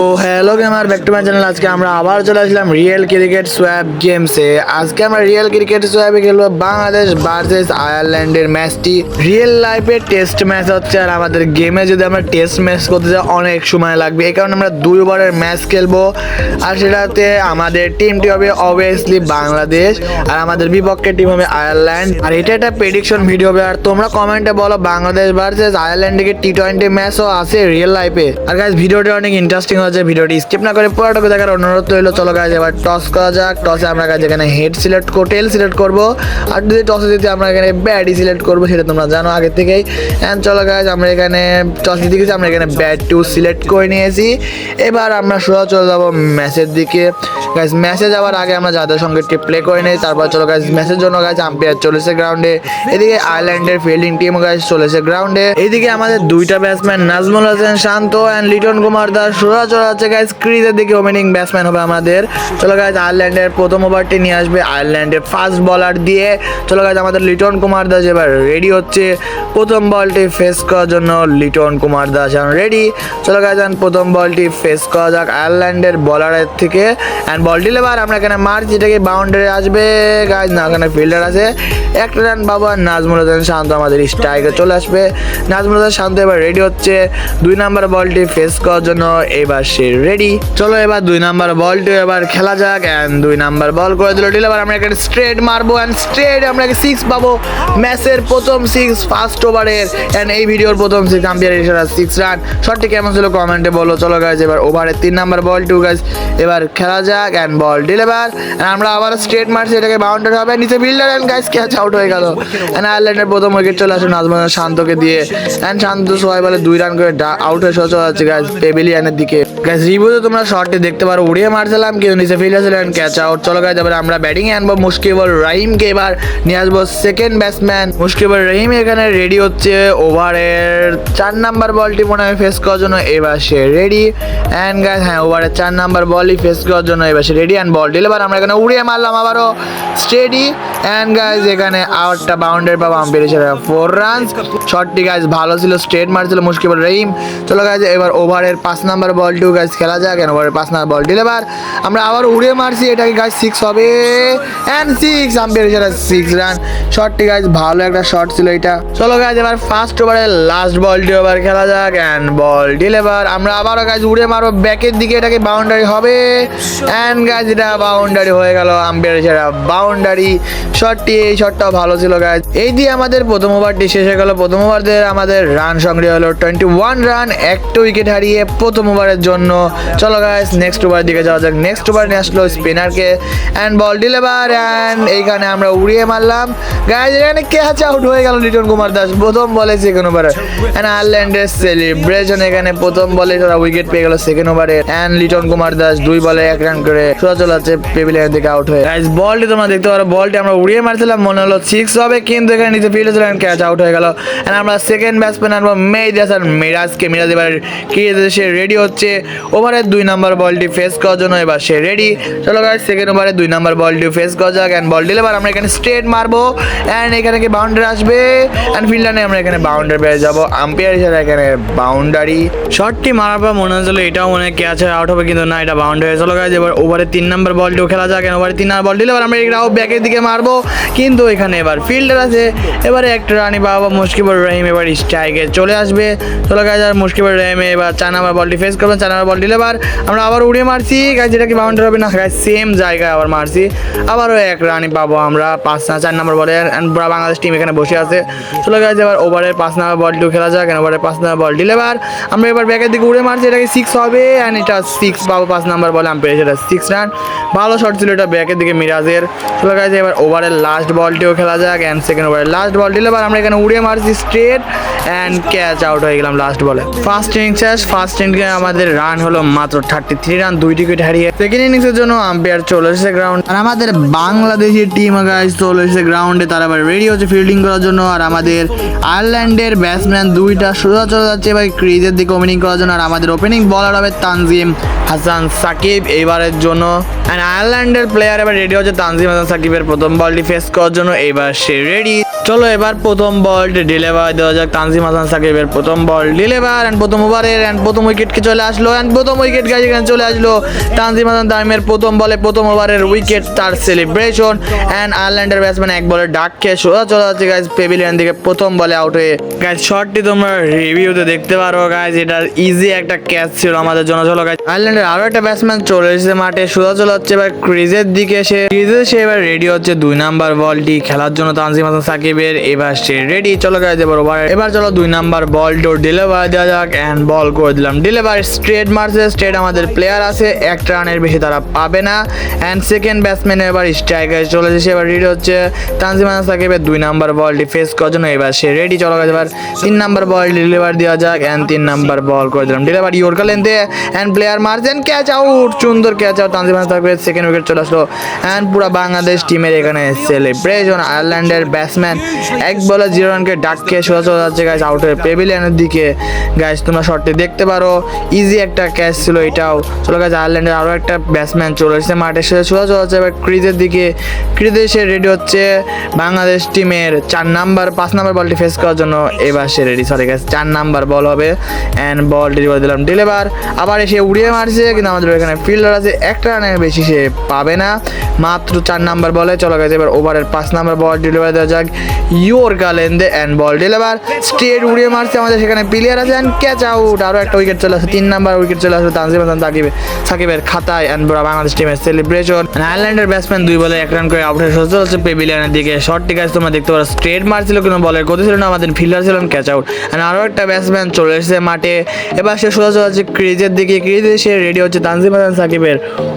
তো hello gamer back to my channel আজকে আমরা আবার চলে আসলাম রিয়েল ক্রিকেট সোয়াব গেমসে আজকে আমরা রিয়েল ক্রিকেট সোয়াবে খেলব বাংলাদেশ ভার্সেস আয়ারল্যান্ডের ম্যাচটি রিয়েল লাইফে টেস্ট ম্যাচ হচ্ছে আর আমাদের গেমে যদি আমরা টেস্ট ম্যাচ করতে যাই, অনেক সময় লাগবে। এই কারণে আমরা দুই ওভারের ম্যাচ খেলব। আর সেটাতে আমাদের টিমটি হবে অবভিয়াসলি বাংলাদেশ। আর আমাদের বিপক্ষে টিম হবে আয়ারল্যান্ড আর এটা একটা প্রেডিকশন ভিডিও হবে। আর তোমরা কমেন্টে বলো, বাংলাদেশ ভার্সেস আয়ারল্যান্ডে টি টোয়েন্টি ম্যাচও আছে রিয়েল লাইফে আর গাইজ ভিডিওটি অনেক ইন্টারেস্টিং হচ্ছে ভিডিওটি স্কিপ না করে পুরোটাকে দেখার অনুরোধ রইল, চলো গাইজ এবার টস করা যাক। টসে আমরা গাইজ এখানে হেড সিলেক্ট করব টেল সিলেক্ট করব। আর যদি টসে যদি আমরা এখানে ব্যাটই সিলেক্ট করব, সেটা তোমরা জানো আগে থেকেই। অ্যান্ড চলো গাইজ আমরা এখানে টস জিতে গেছি, আমরা এখানে ব্যাট টু সিলেক্ট করে নিয়েছি। এবার আমরা সোজা চলে যাব ম্যাচের দিকে। গাইজ ম্যাচে যাওয়ার আগে আমরা যাদের সঙ্গে টিপ প্লে করে নিই তারপর চলো গাইজ ম্যাচের জন্য গাইজ আম্পায়ার চলেছে গ্রাউন্ডে এদিকে আয়ারল্যান্ডের ফিল্ডিং টিম গাইজ চলেছে গ্রাউন্ডে এদিকে আমাদের দুইটা ব্যাটসম্যান নাজমুল হোসেন শান্ত অ্যান্ড লিটন কুমার দাস সোজা চলে যাচ্ছে গাইজ ক্রিজের দিকে ওপেনিং ব্যাটসম্যান হবে আমাদের। চলো গাইজ আয়ারল্যান্ডের প্রথম ওভারটি নিয়ে আসবে আয়ারল্যান্ডের ফার্স্ট বলার দিয়ে। চলো গাইজ আমাদের লিটন কুমার দাস এবার রেডি হচ্ছে। প্রথম বলটি ফেস করার জন্য লিটন কুমার দাস এখন রেডি চলো গাইজ প্রথম বলটি ফেস করা যাক আয়ারল্যান্ডের বলারের থেকে। অ্যান্ড বলটি লেবার আমরা এখানে মারছি এটাকে বাউন্ডারি আসবে। গাইজ না, এখানে ফিল্ডার আছে। একটা রান বাবা নাজমুল হোসেন শান্ত আমাদের স্ট্রাইকে চলে আসবে। নাজমুল হোসেন শান্ত এবার রেডি হচ্ছে। দুই নাম্বার বলটি ফেস করার জন্য এবার সে রেডি চলো এবার দুই নাম্বার বলটি এবার খেলা যাক অ্যান্ড দুই নাম্বার বল করে দিল ডিল এবার আমরা একটা স্ট্রেট মারবো অ্যান্ড স্ট্রেট আমরা সিক্স পাবো। ম্যাচের প্রথম সিক্স ফার্স্ট ওভারের অ্যান্ড এই ভিডিওর প্রথম সিক্স আম্পিয়ার ইশারা সিক্স রান শটটি কেমন ছিল কমেন্টে বলো। চলো গাইজ এবার ওভারের তিন নাম্বার বল টু গাইজ এবার খেলা যাক অ্যান্ড বল ডিলেভার আমরা আবার স্ট্রেট মারছি, এটাকে বাউন্ডারি হবে। নিচে builder and guys catch out হয়ে গেল। অ্যান্ড আয়ারল্যান্ডের প্রথম উইকেট চলে আসে নাজমান শান্তকে দিয়ে। অ্যান্ড শান্ত সবাই বলে দুই রান করে আউট হয়ে সোজা যাচ্ছে গাইজ পেভিলিয়ানের দিকে। গাইজ রিভিউতে তোমরা শটটি দেখতে পারো, উড়িয়ে মারছিলাম কিন্তু নিচে ফিল্ডার ছিলেন ক্যাচ আউট চলো গাইজ এবার আমরা ব্যাটিং এ আনব মুশকিবুল রাহিমকে এবার নিয়ে আসব সেকেন্ড ব্যাটসম্যান মুশকিবুল রহিম এখানে রেডি হচ্ছে ওভারের চার নাম্বার বলটি মনে হয় ফেস করার জন্য, এবার সে রেডি অ্যান্ড গাইজ হ্যাঁ ওভারের চার নাম্বার বলই ফেস করার জন্য, এবার সে রেডি অ্যান্ড বল ডিল এবার আমরা এখানে উড়িয়ে মারলাম আবারও স্টেডি অ্যান্ড গাইজ এখানে আউটটা বাউন্ডারি পাবো আম্পিয়ার হিসেবে ফোর রানস শটটি গাইজ ভালো ছিল স্ট্রেট মারছিল মুশকিবুল রহিম চলো গাইজ এবার ওভারের পাঁচ নাম্বার বল টু গাইজ খেলা যাক এন্ড ওভারের পাঁচ নাম্বার বল ডিল এবার আমরা আবার উড়ে মারছি, এটাকে গাইজ সিক্স হবে। অ্যান্ড সিক্স আম্পিয়ার হিসেবে সিক্স রান শটটি গাইজ ভালো একটা শট ছিল এটা। চলো গাইজ এবার ফার্স্ট ওভারের লাস্ট বলটি ওভার খেলা যাক অ্যান্ড বল ডিল এবার আমরা আবারও গাইজ উড়ে মারবো ব্যাকের দিকে এটাকে বাউন্ডারি হবে। অ্যান্ড গাইজ এটা বাউন্ডারি হয়ে গেল আম্পিয়ার হিসেবে বাউন্ডারি শটটি, এই শটটাও ভালো ছিল গাইজ এই দিয়ে আমাদের প্রথম ওভারটি শেষ হয়ে গেল। প্রথম ওভার দিয়ে আমাদের রান সংগ্রহ হলো টোয়েন্টি ওয়ান রান একটা উইকেট হারিয়ে প্রথম ওভারের জন্য। চলো গাইজ নেক্সট ওভার দিকে যাওয়া যাক। নেক্সট ওভার নিয়ে আসলো স্পিনারকে অ্যান্ড বল ডিলেভার অ্যান্ড এইখানে আমরা উড়িয়ে মারলাম। গাইজ এখানে ক্যাচ আউট হয়ে গেল লিটন কুমার দাস। প্রথম বলে সেকেন্ড ওভারে অ্যান্ড আয়ারল্যান্ডের সেলিব্রেশন এখানে প্রথম বলে তারা উইকেট পেয়ে গেল সেকেন্ড ওভারে। অ্যান্ড লিটন কুমার দাস দুই বলে এক রান করে। সোজা চলে যাচ্ছে পেভিলিয়ন থেকে আউট হয়ে। গাইজ বলটি তোমরা দেখতে পারো। বলটি আমরা উড়িয়ে মারছিলাম, মনে হলো সিক্স হবে, কিন্তু এখানে নিচে ফিল্ডে ছিলেন ক্যাচ আউট হয়ে গেল। অ্যান্ড আমরা সেকেন্ড ব্যাটসম্যান আনব মেজ আর মিরাজকে। মিরাজ এবার কি সে রেডি হচ্ছে। ওভারের দুই নাম্বার বলটি ফেস করার জন্য এবার সে রেডি চলো গাইজ সেকেন্ড ওভারে দুই নাম্বার বলটি ফেস করা যাক। অ্যান্ড বল দিলে এবার আমরা এখানে স্ট্রেট মারবো। অ্যান্ড এখানে কি বাউন্ডারি আসবে? অ্যান্ড ফিল্ডারে আমরা এখানে বাউন্ডারি পেয়ে যাব। আম্পায়ার হিসেবে এখানে বাউন্ডারি শটটি মারার পর মনে হচ্ছিল এটাও মনে হয় ক্যাচ আউট হবে, কিন্তু না, এটা বাউন্ডারি চলো গাইজ এবার ওভারে তিন নাম্বার বলটিও খেলা যাক। ওভারে তিন নাম্বার বল দিলে এবার আমরা এটাও ব্যাকের দিকে মারবো। কিন্তু এখানে এবার ফিল্ডার আছে। এবারে একটা রানি বাবা মুশকিবুর রহিম এবার স্ট্রাইকে চলে আসবে। চলে গাইজ আর মুশকিবুর রহিম এবার চার নাম্বার বলটি ফেস করবেন চার বল দিলে এবার আমরা আবার উড়িয়ে মারছি। গাইজ এটা কি বাউন্ডারি হবে? না গাইজ সেম জায়গায় আবার মারছি। আবারও এক রানি পাবো আমরা পাঁচ না, চার নাম্বার বলে বাংলাদেশ টিম এখানে বসে আছে। চলো গাইজ এবার ওভারের পাঁচ নাম্বার বলটিও খেলা যাক ওভারের পাঁচ নাম্বার বল দিলে এবার আমরা এবার ব্যাকের দিকে উড়ে মারছি। এটাকে সিক্স হবে অ্যান্ড এটা সিক্স পাবো পাঁচ নাম্বার বলে আমি পেয়েছি এটা সিক্স রান ভালো শট ছিল এটা ব্যাকের দিকে মিরাজের। চলো গাইজ এবার ওভারের লাস্ট বলটিও খেলা যাক অ্যান্ড সেকেন্ড ওভারের লাস্ট বল দিলে এবার আমরা এখানে উড়িয়ে মারছি স্ট্রেট অ্যান্ড ক্যাচ আউট হয়ে গেলাম লাস্ট বলে ফার্স্ট ইনিংস শেষ ফার্স্ট ইনিংসে আমাদের রান হলো মাত্র থার্টি থ্রি রান দুই উইকেট হারিয়ে। সেকেন্ড ইনিংসের জন্য আম্পায়ার চলে এসেছে গ্রাউন্ড আর আমাদের বাংলাদেশের টিম গাইজ চলে এসেছে গ্রাউন্ডে তারা আবার রেডি হচ্ছে ফিল্ডিং করার জন্য। আর আমাদের আয়ারল্যান্ডের ব্যাটসম্যান দুইটা সোজা চলে যাচ্ছে। এবার ক্রিজের দিকে ওপেনিং করার জন্য। আর আমাদের ওপেনিং বলার হবে তানজিম হাসান সাকিব। এইবারের জন্য অ্যান্ড আয়ারল্যান্ডের প্লেয়ার এবার রেডি হচ্ছে তানজিম হাসান সাকিবের প্রথম বলটি ফেস করার জন্য এবার সে রেডি চলো এবার প্রথম বলটি ডেলিভার দেওয়া যাক। তানজিম হাসান সাকিবের প্রথম বল ডেলিভার অ্যান্ড প্রথম ওভারের অ্যান্ড প্রথম উইকেটকে চলে আসলো? অ্যান্ড প্রথম উইকেট গাছ এখানে চলে আসলো তানজিম হাসান তামিমের প্রথম বলে প্রথম ওভারের উইকেট তার সেলিব্রেশন অ্যান্ড আয়ারল্যান্ডের ব্যাটসম্যান এক বলে ডাক খেয়ে সোজা চলে যাচ্ছে গাইজ পেভিলিয়ন দিকে প্রথম বলে আউট হয়ে। গাইজ শটটি তোমরা রিভিউতে দেখতে পারো গাইজ এটা ইজি একটা ক্যাচ ছিল আমাদের জন্য। চলো গাইজ আয়ারল্যান্ডের আরও একটা ব্যাটসম্যান চলে এসেছে মাঠে। সোজা চলে হচ্ছে এবার ক্রিজের দিকে সে ক্রিজে সে এবার রেডি হচ্ছে দুই নাম্বার বলটি খেলার জন্য তানজিম হাসান সাকিবের। এবার সে রেডি চলো গাইজ এবার ওভার এবার চলো দুই নাম্বার বল ডোর ডেলিভার দেওয়া যাক অ্যান্ড বল করে দিলাম। ডেলিভার স্ট্রেট মারছে স্ট্রেট আমাদের প্লেয়ার আছে একটা রানের বেশি তারা পাবে না। অ্যান্ড সেকেন্ড ব্যাটসম্যান এবার স্ট্রাইকার চলে এসেছে, এবার রেডি হচ্ছে তানজিম হাসান সাকিবের দুই নাম্বার বলটি ফেস করার জন্য। এবার সে রেডি চলো গাইজ এবার তিন নাম্বার বল ডেলিভার দেওয়া যাক অ্যান্ড তিন নাম্বার বল করে দিলাম। ডেলিভার ইয়র্কার লেন্থে অ্যান্ড প্লেয়ার মারছেন ক্যাচ আউট সুন্দর ক্যাচ আউট তানজিম হাসান সাকিবের সেকেন্ড উইকেট চলে আসলো। অ্যান্ড পুরো বাংলাদেশ টিমের এখানে সেলিব্রেশন আয়ারল্যান্ডের ব্যাটসম্যান এক বলে জিরো রানকে ডাক খেয়ে সোজা চলে যাচ্ছে গাইজ আউট হয়ে পেভিলিয়নের দিকে। গাইজ তোমরা শটটি দেখতে পারো ইজি একটা ক্যাচ ছিল এটাও। চলো গাইজ আয়ারল্যান্ডের আরও একটা ব্যাটসম্যান চলে এসেছে মাঠে সে সোজা চলে যাচ্ছে এবার ক্রিজের দিকে। ক্রিজে সে রেডি হচ্ছে বাংলাদেশ টিমের চার নাম্বার পাঁচ নাম্বার বলটি ফেস করার জন্য। এবার সে রেডি সরি গাইজ চার নাম্বার বল হবে। অ্যান্ড বল ডেলিভার দিলাম ডেলিভার আবার এসে উড়িয়ে মারছে, কিন্তু আমাদের এখানে ফিল্ডার আছে, একটা রানের বেশি সে পাবে না। মাত্র চার নাম্বার বলে। চলো গেছে এবার ওভারের পাঁচ নাম্বার বল ডেলিভারি দেওয়া যাক। ইয়োর গালেন্দে অ্যান্ড বল ডেলিভার স্ট্রেট উড়িয়ে মারছে আমাদের সেখানে প্লেয়ার আছে অ্যান্ড ক্যাচ আউট আরও একটা উইকেট চলে আসে, তিন নাম্বার উইকেট চলে আসে তানজিম হাসান তাকিব সাকিবের খাতায় অ্যান্ড বড় বাংলাদেশ টিমের সেলিব্রেশন আয়ারল্যান্ডের ব্যাটসম্যান দুই বলে এক রান করে আউট হয়ে সোজা হচ্ছে পেভিলিয়নের দিকে। শর্টটি গাছ তোমরা দেখতে পারো স্ট্রেট মারছিল কোনো বলের গতি ছিল না, আমাদের ফিল্ডার ছিলেন ক্যাচ আউট অ্যান্ড আরও একটা ব্যাটসম্যান চলে এসেছে মাঠে। এবার সে সোজা চলে ক্রিজের দিকে। ক্রিজে সে রেডি হচ্ছে তানজিম হাসান, সাকিবের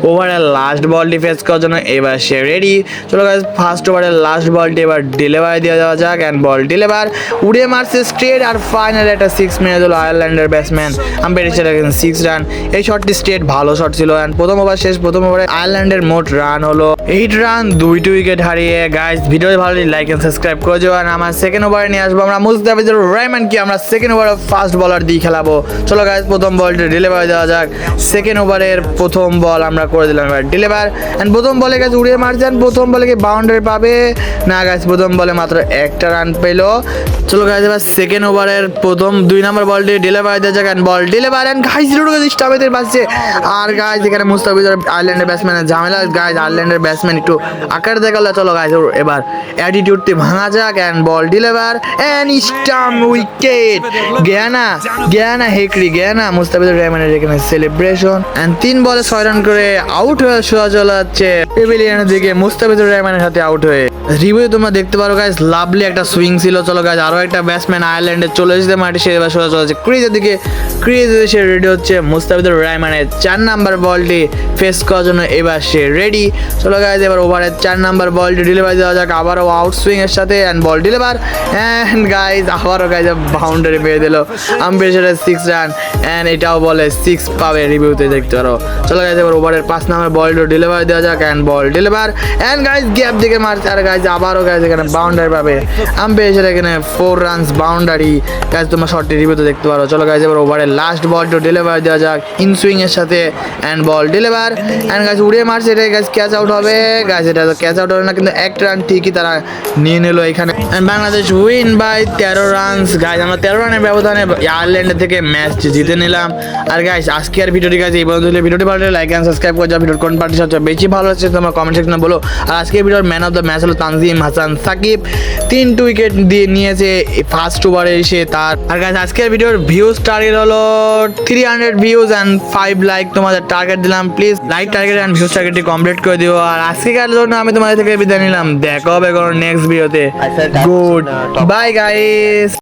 ওভারের লাস্ট বল ডিফেন্স করার জন্য। এবার সে রেডি চলো গাইজ ফার্স্ট ওভারের লাস্ট বলটি এবার ডেলিভারি দেওয়া যাওয়া যাক অ্যান্ড বল ডেলিভার উড়ে মারছে স্ট্রেট আর ফাইনাল একটা সিক্স মেরে দিল আয়ারল্যান্ডের ব্যাটসম্যান আমি পেরেছি সিক্স রান এই শটটি স্ট্রেট ভালো শট ছিল অ্যান্ড প্রথম ওভার শেষ, প্রথম ওভারে আয়ারল্যান্ডের মোট রান হলো। এইট রান দুইটি উইকেট হারিয়ে। গাইজ ভিডিও ভালো লাইক এন্ড সাবস্ক্রাইব করে দিও। আর আমার সেকেন্ড ওভারে নিয়ে আসব আমরা মুস্তাফিজুর রহমান কি? আমরা সেকেন্ড ওভারে ফার্স্ট বলার দিয়ে খেলাবো। চলো গাইজ প্রথম বলটি ডেলিভারি দেওয়া যাক। সেকেন্ড ওভারের প্রথম বল আমরা করে দিলাম। এবার ডেলিভার অ্যান্ড প্রথম বলে গাছ উড়িয়ে মারছেন। প্রথম বলে কি বাউন্ডারি পাবে? না গাছ প্রথম বলে মাত্র একটা রান পেল। চলো গাছ এবার সেকেন্ড ওভারের প্রথম দুই নম্বর বলটি ডেলিভারি দেওয়া যাক ball deliver and guys zero স্টামেদের বাজছে আর গাইজ এখানে মুস্তাফিজুর আয়ারল্যান্ডের ব্যাটসম্যানের ঝামেলা। গাইজ আয়ারল্যান্ডের ব্যাটসম্যান একটু আকার দেখালে। চলো গাইজ এবার অ্যাটিটিউডটি ভাঙা যাক and ball deliver and stump wicket জ্ঞানা জ্ঞানা হেকড়ি জ্ঞানা মুস্তাফিজুর রহমানের এখানে সেলিব্রেশন অ্যান্ড তিন বলে ছয় রান করে আউট হয়ে সোজা চলে যাচ্ছে। পেভিলিয়নের দিকে মুস্তাফিজুর রহমানের সাথে আউট হয়ে। রিভিউ তোমরা দেখতে পারো গাইজ লাভলি একটা সুইং ছিল। চলো গাইজ আরও একটা ব্যাটসম্যান আয়ারল্যান্ডে চলে এসেছে মাঠে সে এবার সোজা চলে যাচ্ছে ক্রিজের দিকে। ক্রিজ সে রেডি হচ্ছে মুস্তাফিজুর রহমানের চার নাম্বার বলটি ফেস করার জন্য। এবার সে রেডি চলো গাইজ এবার ওভারের চার নাম্বার বলটি ডেলিভারি দেওয়া যাক। আবারও আউট সুইং এর সাথে and ball deliver and guys আবারও গাইজ বাউন্ডারি পেয়ে দিল। আম্পায়ার সিক্স রান অ্যান্ড এটাও বলে সিক্স পাবে রিভিউতে, দেখতে পারো। চলো গাইজ এবার ওভারের পাঁচ নাম্বার বলটা ডেলিভারি দেওয়া যাক। And ball deliver. And guys gap দিকে মারছে। আর গাইজ আবারও গাইজ এখানে বাউন্ডারি পাবে। আমি সেটা এখানে ফোর রানস বাউন্ডারি গাইজ তোমার শর্টটি রিভিউতে দেখতে পারো। চলো গাইজ এবার ওভারের লাস্ট বল বলটা ডেলিভার দেওয়া যাক ইন সুইং এর সাথে। অ্যান্ড বল ডেলিভার অ্যান্ড গাছ উড়িয়ে মারছে। এটা গাছ ক্যাচ আউট হবে। গাছ এটা ক্যাচ আউট হবে না, কিন্তু এক রান ঠিকই তারা নিয়ে নিল এখানে। বাংলাদেশ উইন বাই তেরো রানস গাইজ আমরা তেরো রানের ব্যবধানে আয়ারল্যান্ডের থেকে ম্যাচ জিতে নিলাম। আর গাইজ আজকে আর ভিডিওটি গাইজ এই পর্যন্ত ভিডিওটি ভালো লাইক অ্যান্ড সাবস্ক্রাইব করে যাও। ভিডিওর কোন পার্টি সবচেয়ে বেশি ভালো হচ্ছে তোমার কমেন্ট সেকশনে বলো। আর আজকে ভিডিওর ম্যান অফ দ্য ম্যাচ হলো তানজিম হাসান সাকিব। তিনটে উইকেট দিয়ে নিয়েছে ফার্স্ট ওভারে এসে তার। আর গাইজ আজকের ভিডিওর ভিউজ টার্গেট হলো three hundred views and five like তোমাদের টার্গেট দিলাম। Please like target and views টার্গেটটি complete করে দিও। আর আজকের জন্য আমি তোমাদের থেকে বিদায় নিলাম। দেখা হবে কোনো নেক্সট ভিডিওতে গুড বাই গাইস